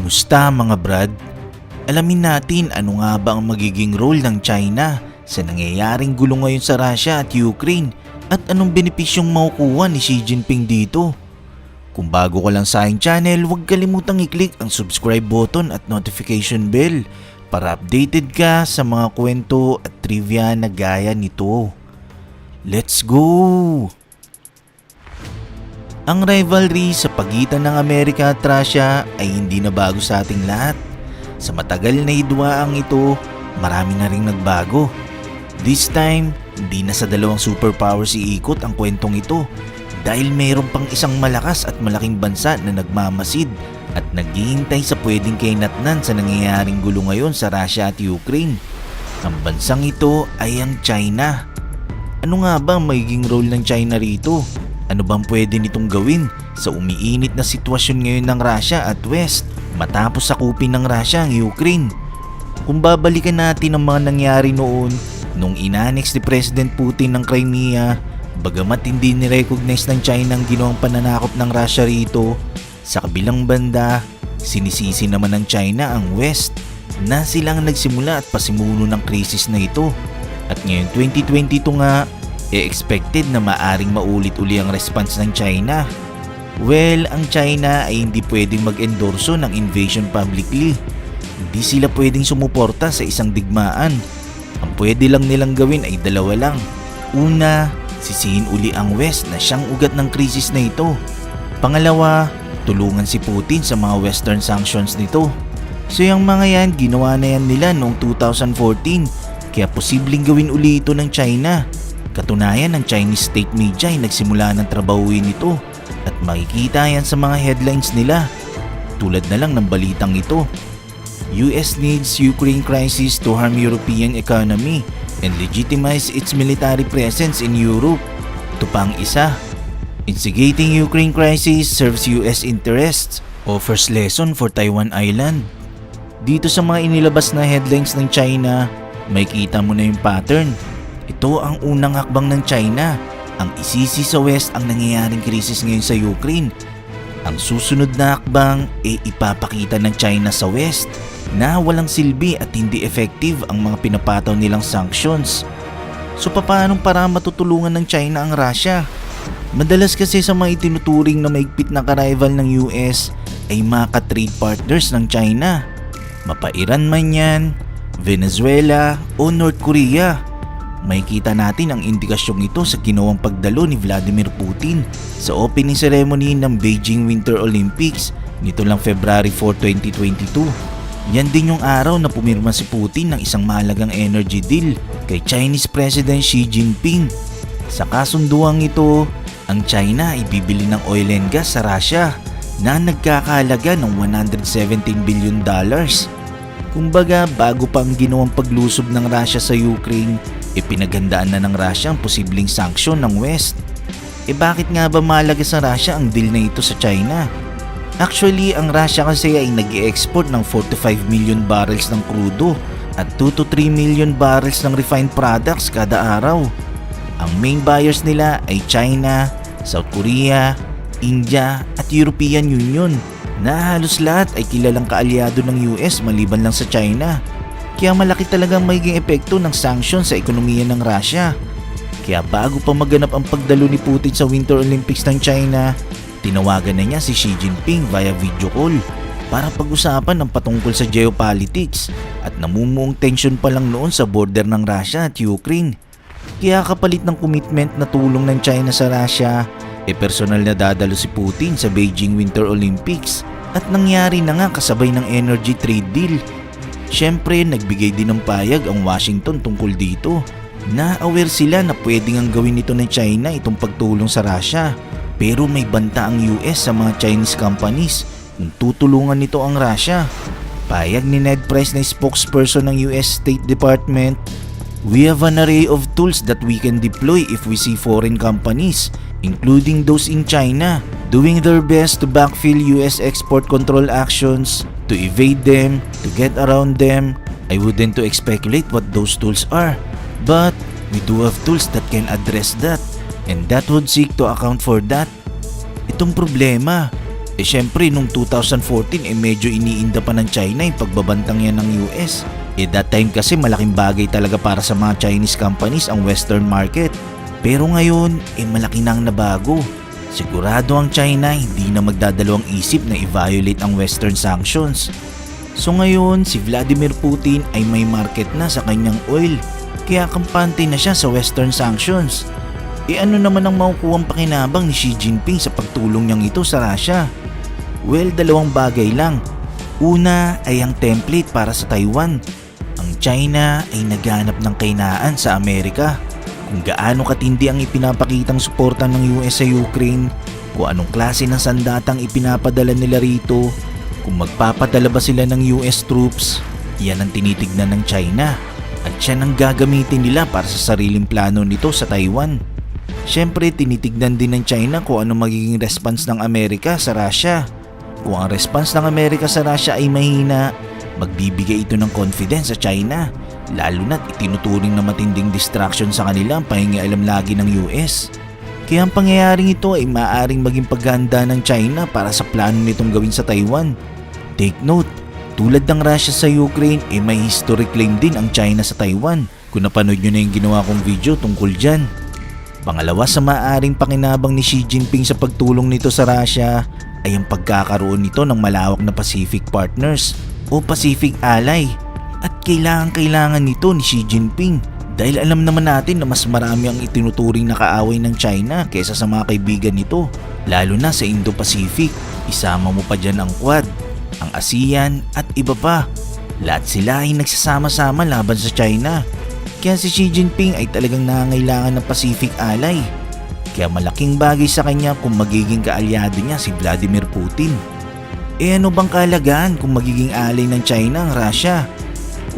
Kumusta mga brad? Alamin natin ano nga ba ang magiging role ng China sa nangyayaring gulo ngayon sa Russia at Ukraine at anong benepisyong makukuha ni Xi Jinping dito. Kung bago ka lang sa aking channel, huwag kalimutang i-click ang subscribe button at notification bell para updated ka sa mga kwento at trivia na gaya nito. Let's go! Ang rivalry sa pagitan ng Amerika at Russia ay hindi na bago sa ating lahat. Sa matagal na hidwaang ito, marami na ring nagbago. This time, hindi na sa dalawang superpowers iikot ang kwentong ito dahil mayroon pang isang malakas at malaking bansa na nagmamasid at naghihintay sa pwedeng kainatnan sa nangyayaring gulo ngayon sa Russia at Ukraine. Ang bansang ito ay ang China. Ano nga ba ang magiging role ng China rito? Ano bang pwede nitong gawin sa umiinit na sitwasyon ngayon ng Russia at West matapos sakupin ng Russia ang Ukraine? Kung babalikan natin ang mga nangyari noon nung inanex ni President Putin ng Crimea, bagamat hindi ni-recognize ng China ang ginawang pananakop ng Russia rito, sa kabilang banda, sinisisi naman ng China ang West na silang nagsimula at pasimuno ng krisis na ito. At ngayon 2022 nga, e-expected na maaring maulit uli ang response ng China. Well, ang China ay hindi pwedeng mag-endorso ng invasion publicly. Hindi sila pwedeng sumuporta sa isang digmaan. Ang pwede lang nilang gawin ay dalawa lang. Una, sisihin uli ang West na siyang ugat ng krisis na ito. Pangalawa, tulungan si Putin sa mga western sanctions nito. So yung mga yan, ginawa na yan nila noong 2014 kaya posibleng gawin uli ito ng China. Katunayan ng Chinese state media ay nagsimula ng trabahuin ito at makikita yan sa mga headlines nila. Tulad na lang ng balitang ito. US needs Ukraine crisis to harm European economy and legitimize its military presence in Europe. Ito pa ang isa. Instigating Ukraine crisis serves US interests, offers lesson for Taiwan Island. Dito sa mga inilabas na headlines ng China, may kita mo na yung pattern. Ito ang unang hakbang ng China. Ang isisi sa West ang nangyayaring krisis ngayon sa Ukraine. Ang susunod na hakbang ay ipapakita ng China sa West na walang silbi at hindi effective ang mga pinapataw nilang sanctions. So paano para matutulungan ng China ang Russia? Madalas kasi sa mga itinuturing na maigpit na karival ng US ay mga ka-trade partners ng China. Mapairan man yan, Venezuela o North Korea. May kita natin ang indikasyong ito sa ginawang pagdalo ni Vladimir Putin sa opening ceremony ng Beijing Winter Olympics nito lang February 4, 2022. Yan din yung araw na pumirma si Putin ng isang mahalagang energy deal kay Chinese President Xi Jinping. Sa kasunduang ito, ang China ay bibili ng oil and gas sa Russia na nagkakahalaga ng 117 billion dollars. Kumbaga bago pa ang ginawang paglusob ng Russia sa Ukraine, ipinaghandaan na ng Russia ang posibleng sanksyon ng West. E bakit nga ba mahalaga sa Russia ang deal na ito sa China? Actually, ang Russia kasi ay nag export ng 45 million barrels ng crudo at 2 to 3 million barrels ng refined products kada araw. Ang main buyers nila ay China, South Korea, India at European Union na halos lahat ay kilalang kaalyado ng US maliban lang sa China. Kaya malaki talagang magiging epekto ng sanction sa ekonomiya ng Russia. Kaya bago pa maganap ang pagdalo ni Putin sa Winter Olympics ng China, tinawagan na niya si Xi Jinping via video call para pag-usapan ang patungkol sa geopolitics at namumuong tensyon pa lang noon sa border ng Russia at Ukraine. Kaya kapalit ng commitment na tulong ng China sa Russia, e personal na dadalo si Putin sa Beijing Winter Olympics at nangyari na nga kasabay ng energy trade deal. Siyempre, nagbigay din ng payag ang Washington tungkol dito. Na-aware sila na pwedeng ang gawin nito ng China itong pagtulong sa Russia. Pero may banta ang US sa mga Chinese companies kung tutulungan nito ang Russia. Payag ni Ned Price na spokesperson ng US State Department, We have an array of tools that we can deploy if we see foreign companies, including those in China, doing their best to backfill US export control actions, to evade them, to get around them. I wouldn't to speculate what those tools are, but we do have tools that can address that, and that would seek to account for that. Itong problema, Eh syempre nung 2014 eh medyo iniinda pa ng China yung pagbabantang yan ng US. Eh that time kasi malaking bagay talaga para sa mga Chinese companies ang western market. Pero ngayon eh malaki nang nabago. Sigurado ang China hindi na magdadalawang isip na i-violate ang western sanctions. So ngayon si Vladimir Putin ay may market na sa kanyang oil. Kaya kampante na siya sa western sanctions. E ano naman ang makukuhang pakinabang ni Xi Jinping sa pagtulong niyang ito sa Russia? Well, dalawang bagay lang. Una ay ang template para sa Taiwan. Ang China ay naghanap ng kainaan sa Amerika. Kung gaano katindi ang ipinapakitang suporta ng US sa Ukraine, kung anong klase ng sandatang ipinapadala nila rito, kung magpapadala ba sila ng US troops, yan ang tinitignan ng China. At yan ang gagamitin nila para sa sariling plano nito sa Taiwan. Siyempre, tinitignan din ng China kung ano magiging response ng Amerika sa Russia. Kung ang response ng Amerika sa Russia ay mahina, magbibigay ito ng confidence sa China. Lalo na't itinuturing na matinding distraction sa kanila ang pahingialam lagi ng US. Kaya ang pangyayaring ito ay maaaring maging paghahanda ng China para sa plano nitong gawin sa Taiwan. Take note, tulad ng Russia sa Ukraine, eh may history claim din ang China sa Taiwan. Kung napanood nyo na yung ginawa kong video tungkol dyan. Pangalawa sa maaaring pakinabang ni Xi Jinping sa pagtulong nito sa Russia ay ang pagkakaroon nito ng malawak na Pacific Partners o Pacific Ally. At kailangan-kailangan nito ni Xi Jinping dahil alam naman natin na mas marami ang itinuturing na kaaway ng China kaysa sa mga kaibigan nito, lalo na sa Indo-Pacific. Isama mo pa dyan ang Quad, ang ASEAN at iba pa. Lahat sila ay nagsasama-sama laban sa China. Kaya si Xi Jinping ay talagang nangangailangan ng Pacific Ally. Kaya malaking bagay sa kanya kung magiging kaalyado niya si Vladimir Putin. E ano bang kalagahan kung magiging ally ng China ang Russia?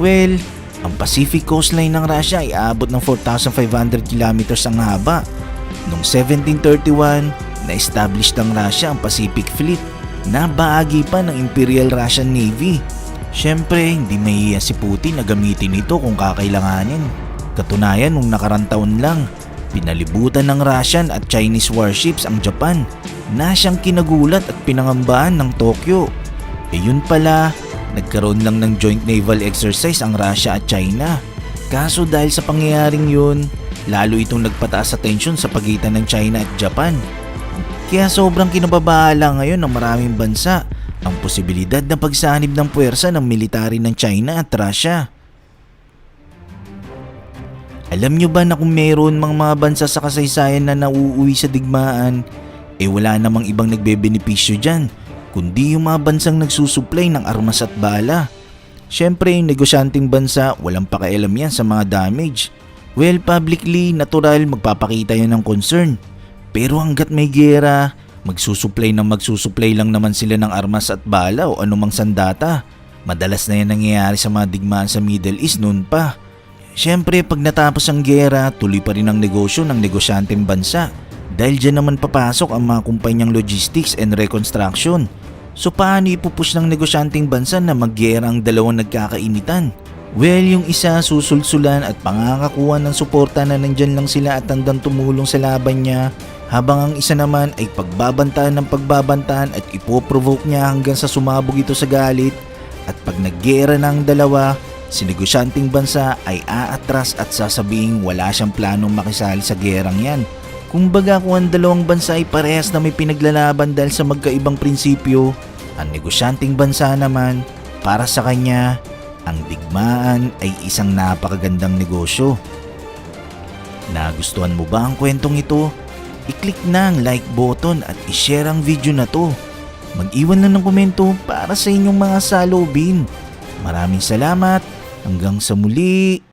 Well, ang Pacific coastline ng Russia ay aabot ng 4,500 kilometers ang haba. Noong 1731, na-establish ng Russia ang Pacific Fleet na bahagi pa ng Imperial Russian Navy. Siyempre, hindi mahiya si Putin na gamitin ito kung kakailanganin. Katunayan nung nakarang taon lang, pinalibutan ng Russian at Chinese warships ang Japan na siyang kinagulat at pinangambahan ng Tokyo. E yun pala, nagkaroon lang ng joint naval exercise ang Russia at China. Kaso dahil sa pangyayaring yun, lalo itong nagpataas sa tensyon sa pagitan ng China at Japan. Kaya sobrang kinababahala ngayon ng maraming bansa ang posibilidad na pagsanib ng puwersa ng military ng China at Russia. Alam nyo ba na kung meron mga mga bansa sa kasaysayan na nauuwi sa digmaan, eh wala namang ibang nagbebenepisyo dyan, kundi yung mga bansang nagsusupply ng armas at bala. Siyempre yung negosyanteng bansa, walang pakialam yan sa mga damage. Well, publicly, natural, magpapakita yan ng concern. Pero hanggat may gera, magsusupply ng magsusupply lang naman sila ng armas at bala o anumang sandata. Madalas na yan nangyayari sa mga digmaan sa Middle East noon pa. Siyempre, pag natapos ang gera, tuloy pa rin ang negosyo ng negosyanteng bansa. Dahil dyan naman papasok ang mga kumpanyang logistics and reconstruction. So paano ipupush ng negosyanteng bansa na maggera ang dalawang nagkakainitan? Well, yung isa susulsulan at pangakakuha ng suporta na nandyan lang sila at handang tumulong sa laban niya habang ang isa naman ay pagbabantaan ng pagbabantaan at ipoprovoke niya hanggang sa sumabog ito sa galit at pag naggera na ang dalawa, si negosyanteng bansa ay aatras at sasabing wala siyang planong makisali sa gerang yan. Kung baga kung ang dalawang bansa ay parehas na may pinaglalaban dahil sa magkaibang prinsipyo, ang negosyanteng bansa naman, para sa kanya, ang digmaan ay isang napakagandang negosyo. Nagustuhan mo ba ang kwentong ito? I-click na ang like button at i-share ang video na to. Mag-iwan lang ng komento para sa inyong mga salubin. Maraming salamat. Hanggang sa muli.